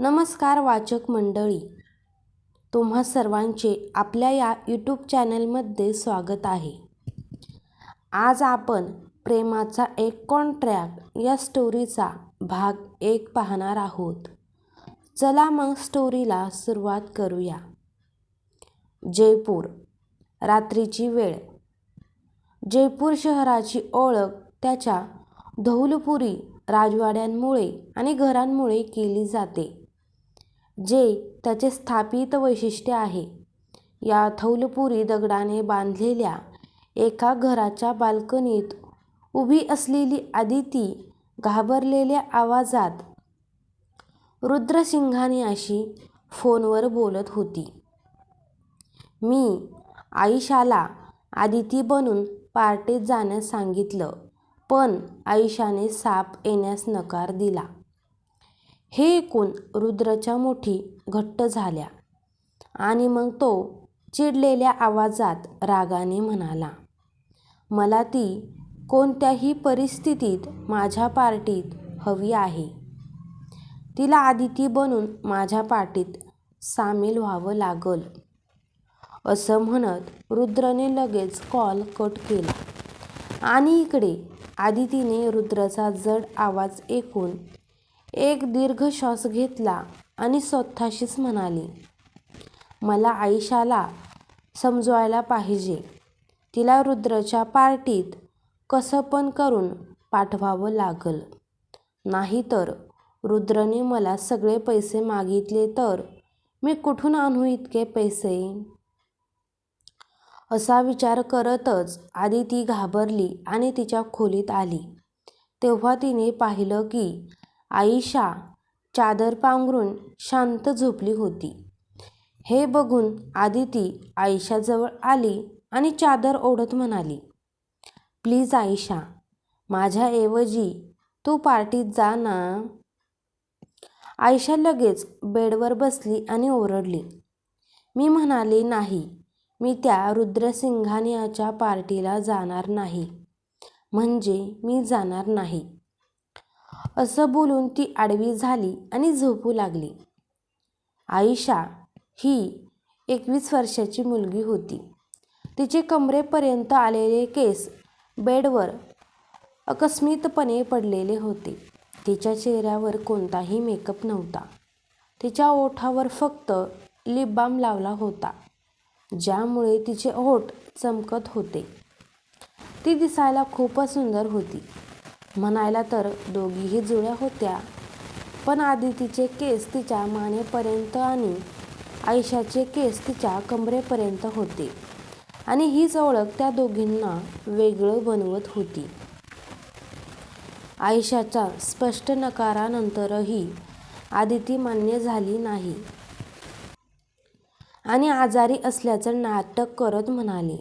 नमस्कार वाचक मंडळी. तुम्हा सर्वांचे आपल्या या यूट्यूब चॅनलमध्ये स्वागत आहे. आज आपण प्रेमाचा एक कॉन्ट्रॅक्ट या स्टोरीचा भाग एक पाहणार आहोत. चला मग स्टोरीला सुरुवात करूया. जयपूर रात्रीची वेळ. जयपूर शहराची ओळख त्याच्या धौलपुरी राजवाड्यांमुळे आणि घरांमुळे केली जाते. जे त्याचे स्थापित वैशिष्ट्य आहे. या थौलपुरी दगडाने बांधलेल्या एका घराच्या बाल्कनीत उभी असलेली आदिती घाबरलेल्या आवाजात रुद्रसिंघानियाशी फोनवर बोलत होती. मी आईशाला आदिती बनून पार्टीत जाण्यास सांगितलं पण आईशाने साप येण्यास नकार दिला. हे ऐकून रुद्रच्या मुठी घट्ट झाल्या. आणि मग तो चिडलेल्या आवाजात रागाने म्हणाला मला ती कोणत्याही परिस्थितीत माझ्या पार्टीत हवी आहे. तिला आदिती बनून माझ्या पार्टीत सामील व्हावं लागल. असं म्हणत रुद्रने लगेच कॉल कट केला. आणि इकडे आदितीने रुद्रचा जड आवाज ऐकून एक दीर्घ श्वास घेतला आणि स्वतःशीच म्हणाली मला आईशाला समजवायला पाहिजे. तिला रुद्रच्या पार्टीत कसं पण करून पाठवावं लागल. नाहीतर रुद्रने मला सगळे पैसे मागितले तर मी कुठून आणू इतके पैसे असा विचार करतच आधी ती घाबरली आणि तिच्या खोलीत आली. तेव्हा तिने पाहिलं की आईशा चादर पांघरून शांत झोपली होती. हे बघून आदिती आईशाजवळ आली आणि चादर ओढत म्हणाली प्लीज आईशा माझ्याऐवजी तू पार्टीत जा ना. आयशा लगेच बेडवर बसली आणि ओरडली मी म्हणाले नाही मी त्या रुद्रसिंघानियाच्या पार्टीला जाणार नाही म्हणजे मी जाणार नाही. असं बोलून ती आडवी झाली आणि झोपू लागली. आयशा ही एकवीस वर्षाची मुलगी होती. तिचे कमरेपर्यंत आलेले केस बेडवर अकस्मितपणे पडलेले होते. तिच्या चेहऱ्यावर कोणताही मेकअप नव्हता. तिच्या ओठावर फक्त लिप बाम लावला होता ज्यामुळे तिचे ओठ चमकत होते. ती दिसायला खूपच सुंदर होती. म्हणायला तर दोघीही जुळ्या होत्या. पण आदितीचे केस तिच्या मानेपर्यंत आणि आयशाचे केस तिच्या कमरेपर्यंत होते. आणि हीच ओळख त्या दोघींना वेगळं बनवत होती. आयशाच्या स्पष्ट नकारानंतरही आदिती मान्य झाली नाही. आणि आजारी असल्याचं नाटक करत म्हणाली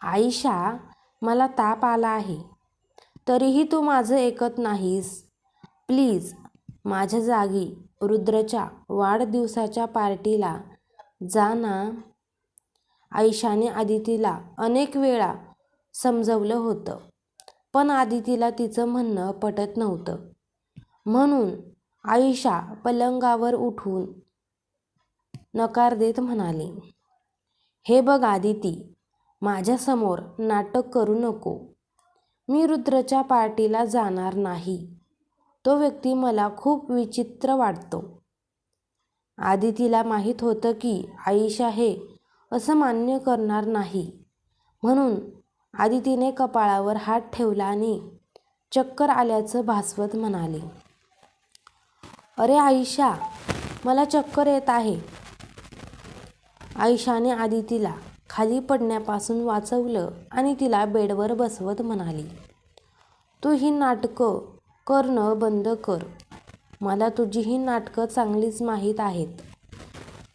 आयशा मला ताप आला आहे. तरीही तू माझं ऐकत नाहीस. प्लीज माझ्या जागी रुद्रच्या वाढदिवसाच्या पार्टीला जा ना. आयशाने आदितीला अनेक वेळा समजवलं होतं पण आदितीला तिचं म्हणणं पटत नव्हतं. म्हणून आयुषा पलंगावर उठून नकार देत म्हणाली हे बघ आदिती माझ्यासमोर नाटक करू नको. मी रुद्रच्या पार्टीला जाणार नाही. तो व्यक्ती मला खूप विचित्र वाटतो. आदितीला माहीत होतं की आईशा हे असं मान्य करणार नाही. म्हणून आदितीने कपाळावर हात ठेवला आणि चक्कर आल्याचं भासवत म्हणाले अरे आईशा मला चक्कर येत आहे. आईशाने आदितीला खाली पडण्यापासून वाचवलं आणि तिला बेडवर बसवत म्हणाली तू ही नाटकं करणं बंद कर. मला तुझी ही नाटकं चांगलीच माहीत आहेत.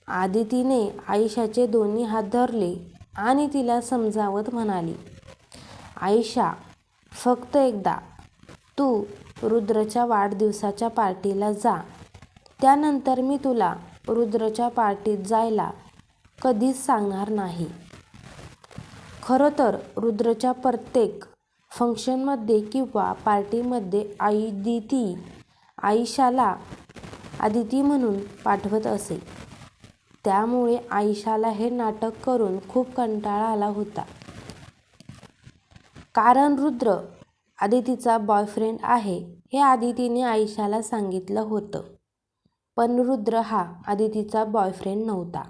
आदितीने आईशाचे दोन्ही हात धरले आणि तिला समजावत म्हणाली आयशा फक्त एकदा. तू रुद्रच्या वाढदिवसाच्या पार्टीला जा. त्यानंतर मी तुला रुद्रच्या पार्टीत जायला कधीच सांगणार नाही. खरं तर रुद्रच्या प्रत्येक फंक्शनमध्ये किंवा पार्टीमध्ये आईदिती आईशाला आदिती म्हणून पाठवत असे. त्यामुळे आईशाला हे नाटक करून खूप कंटाळा आला होता. कारण रुद्र आदितीचा बॉयफ्रेंड आहे हे आदितीने आयशाला सांगितलं होतं. पण रुद्र हा आदितीचा बॉयफ्रेंड नव्हता.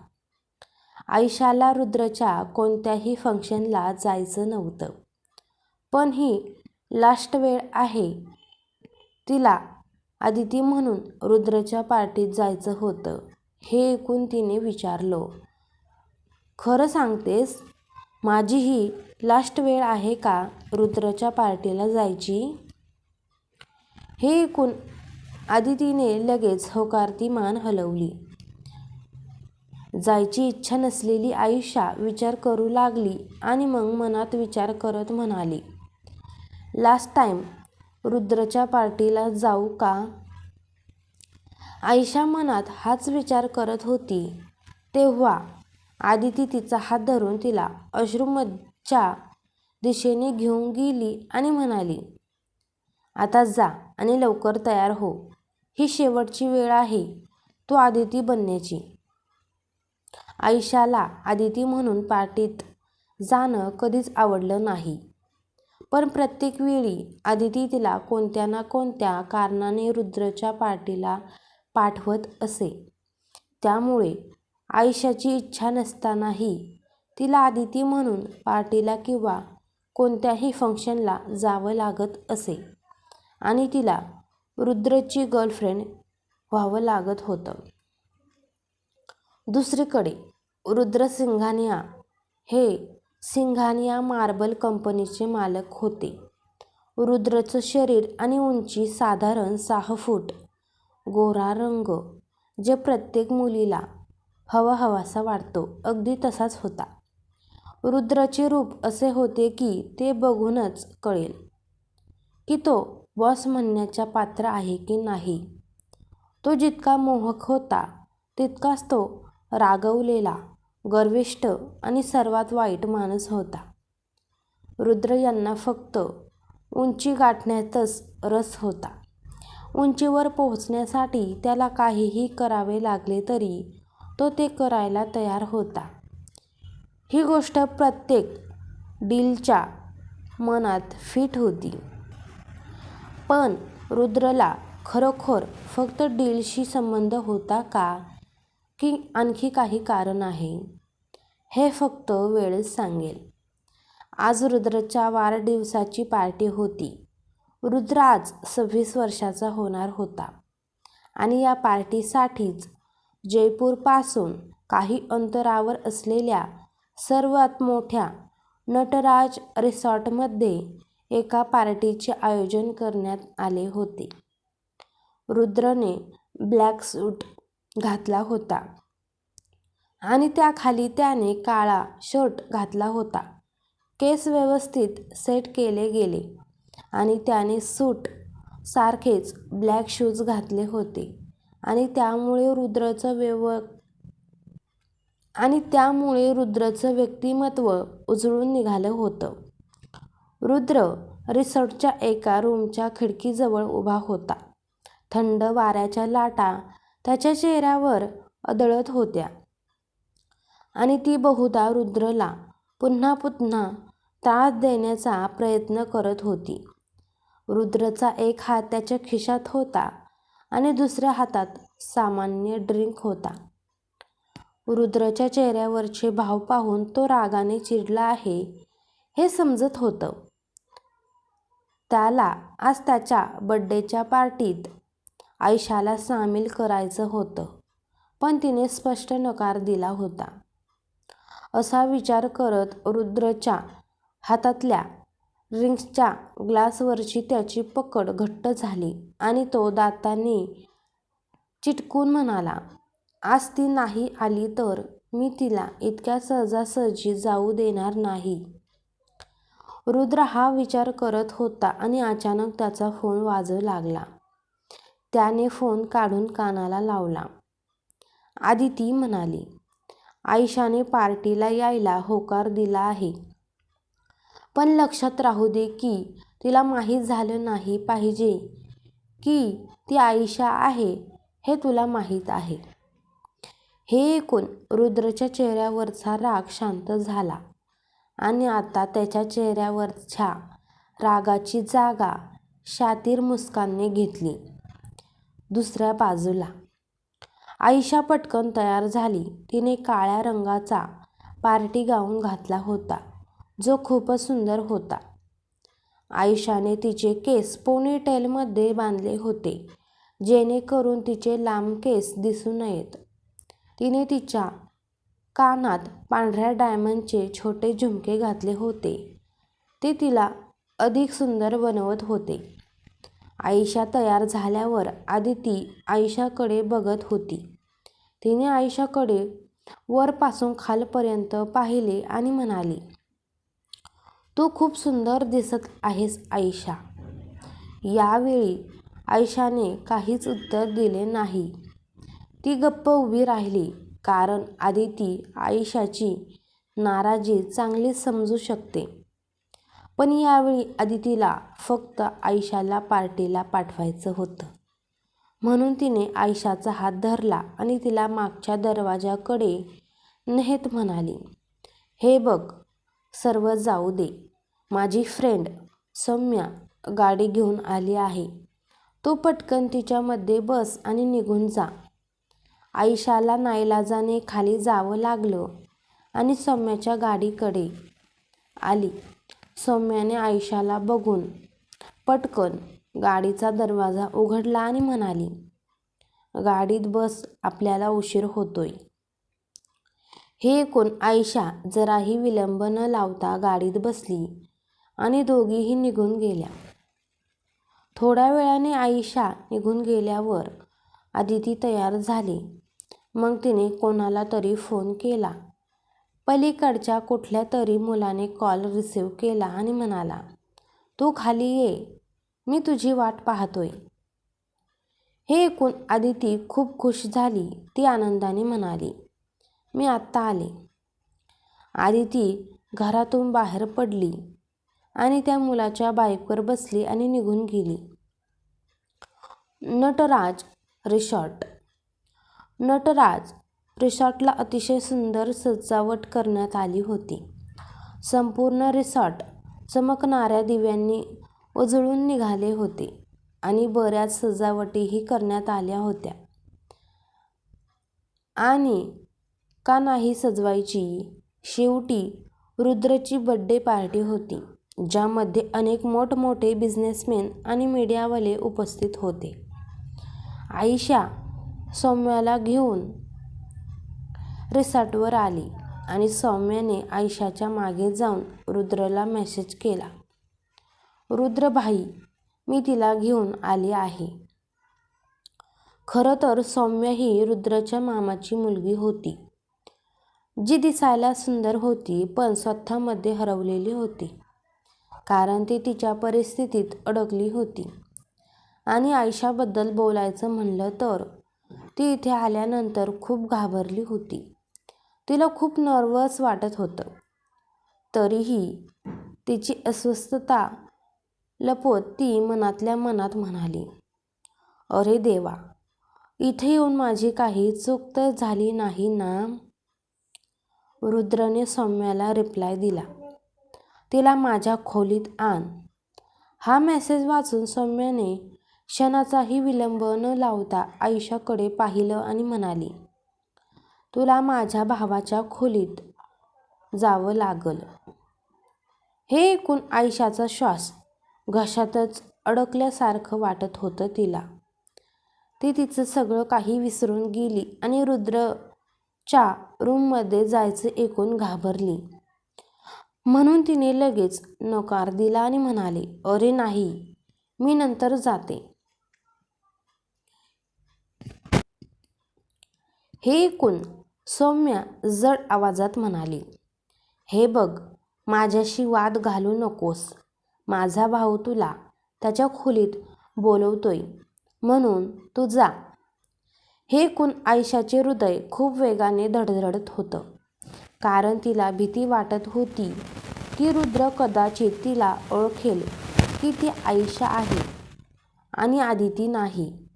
आयशाला रुद्रच्या कोणत्याही फंक्शनला जायचं नव्हतं. पण ही लास्ट वेळ आहे. तिला आदिती म्हणून रुद्रच्या पार्टीत जायचं होतं हे ऐकून तिने विचारलं. खरं सांगतेस माझी ही लास्ट वेळ आहे का रुद्रच्या पार्टीला जायची? हे ऐकून आदितीने लगेच होकारती मान हलवली. जायची इच्छा नसलेली आयुष्या विचार करू लागली आणि मग मनात विचार करत म्हणाली लास्ट टाईम रुद्रच्या पार्टीला जाऊ का? आयशा मनात हाच विचार करत होती. तेव्हा आदिती तिचा हात धरून तिला अश्रूमच्या दिशेने घेऊन गेली आणि म्हणाली आता जा आणि लवकर तयार हो. ही शेवटची वेळ आहे. तू आदिती बनण्याची. आयशाला आदिती म्हणून पार्टीत जाणं कधीच आवडलं नाही. पण प्रत्येक वेळी आदिती तिला कोणत्या ना कोणत्या कारणाने रुद्रच्या पार्टीला पाठवत असे. त्यामुळे आयुष्याची इच्छा नसतानाही तिला आदिती म्हणून पार्टीला किंवा कोणत्याही फंक्शनला जावं लागत असे आणि तिला रुद्रची गर्लफ्रेंड व्हावं लागत होतं. दुसरीकडे रुद्र सिंघानिया हे सिंघानिया मार्बल कंपनीचे मालक होते. रुद्रचं शरीर आणि उंची साधारण सहा फूट गोरा रंग जे प्रत्येक मुलीला हवा हवासा वाटतो अगदी तसाच होता. रुद्रचे रूप असे होते की ते बघूनच कळेल की तो बॉस म्हणण्याच्या पात्र आहे की नाही. तो जितका मोहक होता तितकाच तो रागवलेला गर्विष्ठ आणि सर्वात वाईट माणूस होता. रुद्र यांना फक्त उंची गाठण्यातच रस होता. उंचीवर पोहोचण्यासाठी त्याला काहीही करावे लागले तरी तो ते करायला तयार होता. ही गोष्ट प्रत्येक डीलच्या मनात फिट होती. पण रुद्रला खरोखर फक्त डीलशी संबंध होता का? की आणखी काही कारण आहे. हे फक्त वेळच सांगेल. आज रुद्रच्या वाढदिवसाची पार्टी होती. रुद्र आज सव्वीस वर्षाचा होणार होता. आणि या पार्टीसाठीच जयपूरपासून काही अंतरावर असलेल्या सर्वात मोठ्या नटराज रिसॉर्टमध्ये एका पार्टीचे आयोजन करण्यात आले होते. रुद्रने ब्लॅक सूट घातला होता. आणि त्याखाली त्याने काळा शर्ट घातला होता. केस व्यवस्थित सेट केले गेले आणि त्याने सूट सारखेच ब्लॅक शूज घातले होते. आणि त्यामुळे रुद्रचं व्यव आणि त्यामुळे रुद्रचं व्यक्तिमत्व उजळून निघालं होतं. रुद्र रिसॉर्टच्या एका रूमच्या खिडकीजवळ उभा होता. थंड वाऱ्याच्या लाटा त्याच्या चेहऱ्यावर अदळत होत्या. आणि ती बहुधा रुद्रला पुन्हा पुन्हा त्रास देण्याचा प्रयत्न करत होती. रुद्रचा एक हात त्याच्या खिशात होता आणि दुसऱ्या हातात सामान्य ड्रिंक होता. रुद्रच्या चेहऱ्यावरचे भाव पाहून तो रागाने चिडला आहे हे समजत होतं. त्याला आज त्याच्या बड्डेच्या पार्टीत आयशाला सामील करायचं होतं पण तिने स्पष्ट नकार दिला होता. असा विचार करत रुद्रच्या हातातल्या ड्रिंक्सच्या ग्लासवरची त्याची पकड घट्ट झाली आणि तो दातांनी चिटकून म्हणाला आज ती नाही आली तर मी तिला इतक्या सहजासहजी जाऊ देणार नाही. रुद्र हा विचार करत होता आणि अचानक त्याचा फोन वाजू लागला. त्याने फोन काढून कानाला लावला. आदिती म्हणाली आयशाने पार्टीला यायला होकार दिला आहे. पण लक्षात राहू दे की तिला माहीत झालं नाही पाहिजे की ती आयशा आहे हे तुला माहीत आहे. हे ऐकून रुद्रच्या चेहऱ्यावरचा राग शांत झाला आणि आता त्याच्या चेहऱ्यावरच्या रागाची जागा शातीर मुस्कानने घेतली. दुसऱ्या बाजूला. आईशा पटकन तयार झाली. तिने काळ्या रंगाचा पार्टी गाऊन घातला होता. जो खूपच सुंदर होता. आयशाने तिचे केस पोनीटेलमध्ये बांधले होते जेणेकरून तिचे लांब केस दिसू नयेत. तिने तिच्या कानात पांढऱ्या डायमंडचे छोटे झुमके घातले होते. ते तिला अधिक सुंदर बनवत होते. आयशा तयार झाल्यावर आदिती आयशाकडे बघत होती. तिने आयशाकडे वरपासून खालपर्यंत पाहिले आणि म्हणाली तू खूप सुंदर दिसत आहेस आयशा. यावेळी आयशाने काहीच उत्तर दिले नाही. ती गप्प उभी राहिली कारण आदिती आयशाची नाराजी चांगली समजू शकते. पण यावेळी आदितीला फक्त आयशाला पार्टीला पाठवायचं होतं. म्हणून तिने आयशाचा हात धरला आणि तिला मागच्या दरवाजाकडे नेहत म्हणाली हे बघ सर्व जाऊ दे. माझी फ्रेंड सौम्या गाडी घेऊन आली आहे. तू पटकन तिच्यामध्ये बस आणि निघून जा. आयशाला नाईलाजाने खाली जावं लागलं आणि सौम्याच्या गाडीकडे आली. सौम्याने आयशाला बघून पटकन गाडीचा दरवाजा उघडला आणि म्हणाली गाडीत बस आपल्याला उशीर होतोय. हे ऐकून आयशा जराही विलंब न लावता गाडीत बसली आणि दोघीही निघून गेल्या. थोड्या वेळाने आयशा निघून गेल्यावर आदिती तयार झाली. मग तिने कोणाला तरी फोन केला. पलीकडच्या कुठल्या तरी मुलाने कॉल रिसीव्ह केला आणि म्हणाला तू खाली ये मी तुझी वाट पाहतोय. हे ऐकून आदिती खूप खुश झाली. ती आनंदाने म्हणाली मी आत्ता आले. आदिती घरातून बाहेर पडली आणि त्या मुलाच्या बाईकवर बसली आणि निघून गेली. नटराज रिसॉर्ट. नटराज रिसॉर्टला अतिशय सुंदर सजावट करण्यात आली होती. संपूर्ण रिसॉर्ट चमकणाऱ्या दिव्यांनी उजळून निघाले होते आणि बऱ्याच सजावटीही करण्यात आल्या होत्या. आणि का नाही सजवायची शेवटी रुद्रची बड्डे पार्टी होती ज्यामध्ये अनेक मोठमोठे बिझनेसमॅन आणि मीडियावाले उपस्थित होते. आईशा सौम्याला घेऊन रिसॉर्टवर आली आणि सौम्याने आयशाच्या मागे जाऊन रुद्रला मेसेज केला रुद्र भाई मी तिला घेऊन आली आहे. खरं तर सौम्य ही रुद्रच्या मामाची मुलगी होती जी दिसायला सुंदर होती पण स्वतःमध्ये हरवलेली होती कारण ती तिच्या परिस्थितीत अडकली होती. आणि आयशाबद्दल बोलायचं म्हणलं तर ती इथे आल्यानंतर खूप घाबरली होती. तिला खूप नर्वस वाटत होतं. तरीही तिची अस्वस्थता लपवत ती मनातल्या मनात म्हणाली अरे देवा इथे येऊन माझी काही चूक तर झाली नाही ना? रुद्रने सौम्याला रिप्लाय दिला तिला माझ्या खोलीत आण. हा मेसेज वाचून सौम्याने क्षणाचाही विलंब न लावता आयुष्याकडे पाहिलं आणि म्हणाली तुला माझ्या भावाच्या खोलीत जावं लागल. हे ऐकून आयशाचा श्वास घशातच अडकल्यासारखं वाटत होतं तिला. ती तिचं सगळं काही विसरून गेली आणि रुद्रच्या रूममध्ये जायचं ऐकून घाबरली. म्हणून तिने लगेच नकार दिला आणि म्हणाले अरे नाही मी नंतर जाते. हे ऐकून सौम्या जड आवाजात म्हणाली हे बघ माझ्याशी वाद घालू नकोस. माझा भाऊ तुला त्याच्या खोलीत बोलवतोय. म्हणून तू जा. हे ऐकून आयशाचे हृदय खूप वेगाने धडधडत होतं. कारण तिला भीती वाटत होती. की रुद्र कदाचित तिला ओळखेल की ती आयशा आहे. आणि आदिती नाही.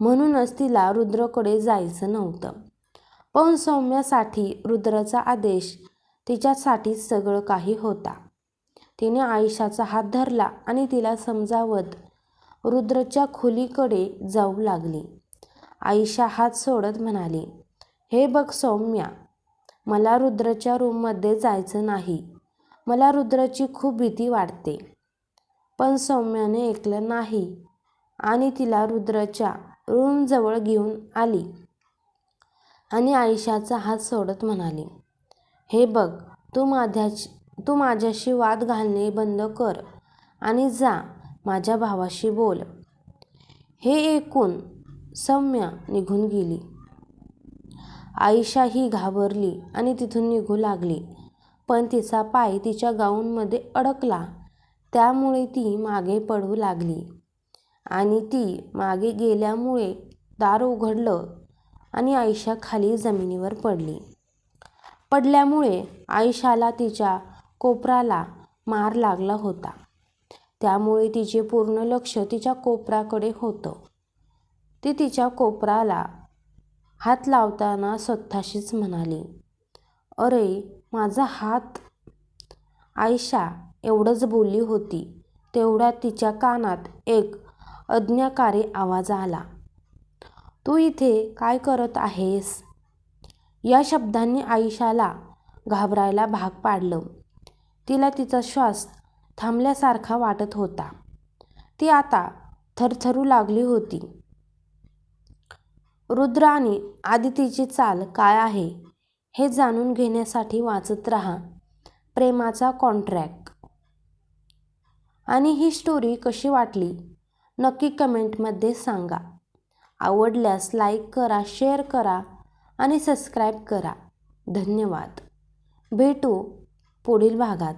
म्हणूनच तिला रुद्रकडे जायचं नव्हतं. पण सौम्यासाठी रुद्राचा आदेश तिच्यासाठी सगळं काही होता. तिने आयुष्याचा हात धरला आणि तिला समजावत रुद्रच्या खोलीकडे जाऊ लागली. आईशा हात सोडत म्हणाली हे बघ सौम्या मला रुद्रच्या रूममध्ये जायचं नाही. मला रुद्राची खूप भीती वाटते. पण सौम्याने ऐकलं नाही आणि तिला रुद्रच्या रूमजवळ घेऊन आली आणि आयशाचा हात सोडत म्हणाली हे बघ तू माझ्याशी तू माझ्याशी वाद घालणे बंद कर आणि जा माझ्या भावाशी बोल. हे ऐकून सौम्या निघून गेली. आयशा ही घाबरली आणि तिथून निघू लागली पण तिचा पाय तिच्या गाऊनमध्ये अडकला त्यामुळे ती मागे पडू लागली. आणि ती मागे गेल्यामुळे दार उघडलं आणि आयशा खाली जमिनीवर पडली. पडल्यामुळे आयशाला तिच्या कोपराला मार लागला होता. त्यामुळे तिचे पूर्ण लक्ष तिच्या कोपराकडे होतं. ती तिच्या कोपराला हात लावताना स्वतःशीच म्हणाली अरे माझा हात. आयशा एवढंच बोलली होती तेवढ्या तिच्या कानात एक अज्ञाकारी आवाज आला. तू इथे काय करत आहेस? या शब्दांनी आयुष्याला घाबरायला भाग पाडलं. तिला तिचा श्वास थांबल्यासारखा वाटत होता. ती आता थरथरू लागली होती. रुद्र आणि आदितीची चाल काय आहे हे जाणून घेण्यासाठी वाचत राहा. प्रेमाचा कॉन्ट्रॅक्ट. आणि ही स्टोरी कशी वाटली? नक्की कमेंटमध्ये सांगा. आवडल्यास लाईक करा शेअर करा आणि सबस्क्राईब करा. धन्यवाद. भेटू पुढील भागात.